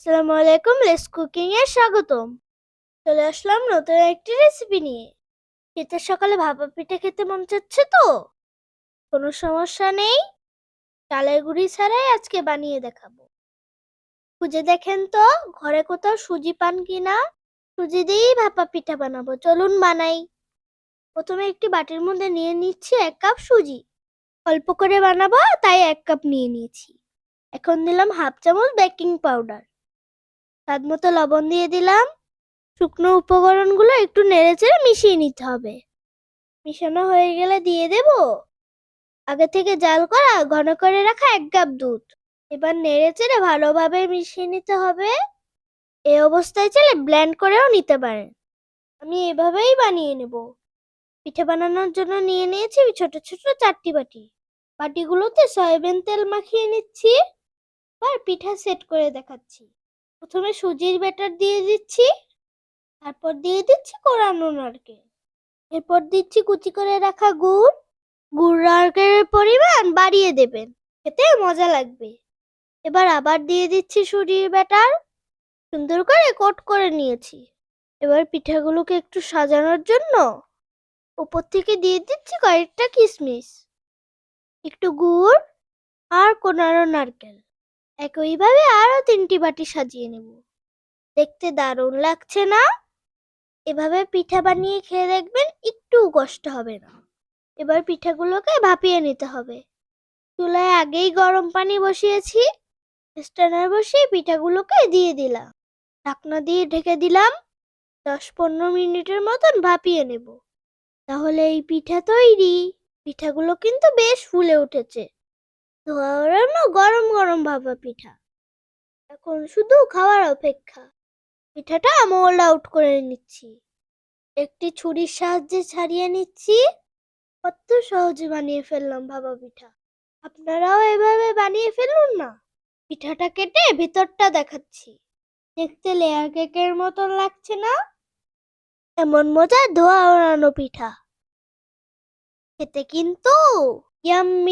আসসালামু আলাইকুম less cooking এর স্বাগতম। চলে আসলাম নতুন একটি রেসিপি নিয়ে। শীতের সকালে ভাপা পিঠে খেতে মন চাচ্ছে তো? কোনো সমস্যা নেই? চালের গুঁড়ি ছাড়াই আজকে বানিয়ে দেখাবো। খুঁজে দেখেন তো, ঘরে কোথাও সুজি পান কিনা সুজি দিয়েই ভাপা পিঠা বানাবো। চলুন বানাই। প্রথমে একটি বাটির মধ্যে নিয়ে নিচ্ছি এক কাপ সুজি। অল্প করে বানাবো, তাই এক কাপ নিয়ে নিয়েছি। এখন দিলাম হাফ চামচ বেকিং পাউডার। স্বাদ মতো লবণ দিয়ে দিলাম। শুকনো উপকরণগুলো একটু নেড়ে চেড়ে মিশিয়ে নিতে হবে। মিশানো হয়ে গেলে দিয়ে দেব আগে থেকে জাল করা, ঘন করে রাখা এক কাপ দুধ। এবার নেড়ে চেড়ে ভালোভাবে মিশিয়ে নিতে হবে। এই অবস্থায় চলে ব্লেন্ড করেও নিতে পারেন। আমি এভাবেই বানিয়ে নেব। পিঠে বানানোর জন্য নিয়ে নিয়েছি ছোট ছোট চারটি বাটি। বাটিগুলোতে সয়াবিন তেল মাখিয়ে নিচ্ছি। এবার পিঠা সেট করে দেখাচ্ছি। প্রথমে সুজির ব্যাটার দিয়ে দিচ্ছি, তারপর দিয়ে দিচ্ছি কোরানো নারকেল। এরপর দিচ্ছি কুচি করে রাখা গুড়। গুড় নারকেলের পরিমাণ বাড়িয়ে দেবেন, খেতে মজা লাগবে। এবার আবার দিয়ে দিচ্ছি সুজির ব্যাটার। সুন্দর করে কোট করে নিয়েছি। এবার পিঠাগুলোকে একটু সাজানোর জন্য উপর থেকে দিয়ে দিচ্ছি কয়েকটা কিশমিশ একটু গুড় আর কোনারো নারকেল। একইভাবে আরও তিনটি বাটি সাজিয়ে নেব। দেখতে দারুণ লাগছে না? এভাবে পিঠা বানিয়ে খেয়ে দেখবেন একটু কষ্ট হবে না। এবার পিঠাগুলোকে ভাপিয়ে নিতে হবে। চুলায় আগেই গরম পানি বসিয়েছি। স্ট্যান্ডার বসিয়ে পিঠাগুলোকে দিয়ে দিলাম। ঢাকনা দিয়ে ঢেকে দিলাম। দশ পনেরো মিনিটের মতন ভাপিয়ে নেব। তাহলে এই পিঠা তৈরি। পিঠাগুলো কিন্তু বেশ ফুলে উঠেছে। ওড়ানো গরম গরম ভাপা পিঠা। এখন শুধু খাওয়ার অপেক্ষা। পিঠাটা মোল্ড আউট করে নিচ্ছি। একটি ছুরির সাহায্যে ছাড়িয়ে নিচ্ছি। কত সহজে বানিয়ে ফেললাম ভাপা পিঠা। আপনারাও এভাবে বানিয়ে ফেলুন না। পিঠাটা কেটে ভিতরটা দেখাচ্ছি। দেখতে লেয়ার কেকের মতন লাগছে না? এমন মজার ধোয়া ওড়ানো পিঠা। খেতে কিন্তু Yummy!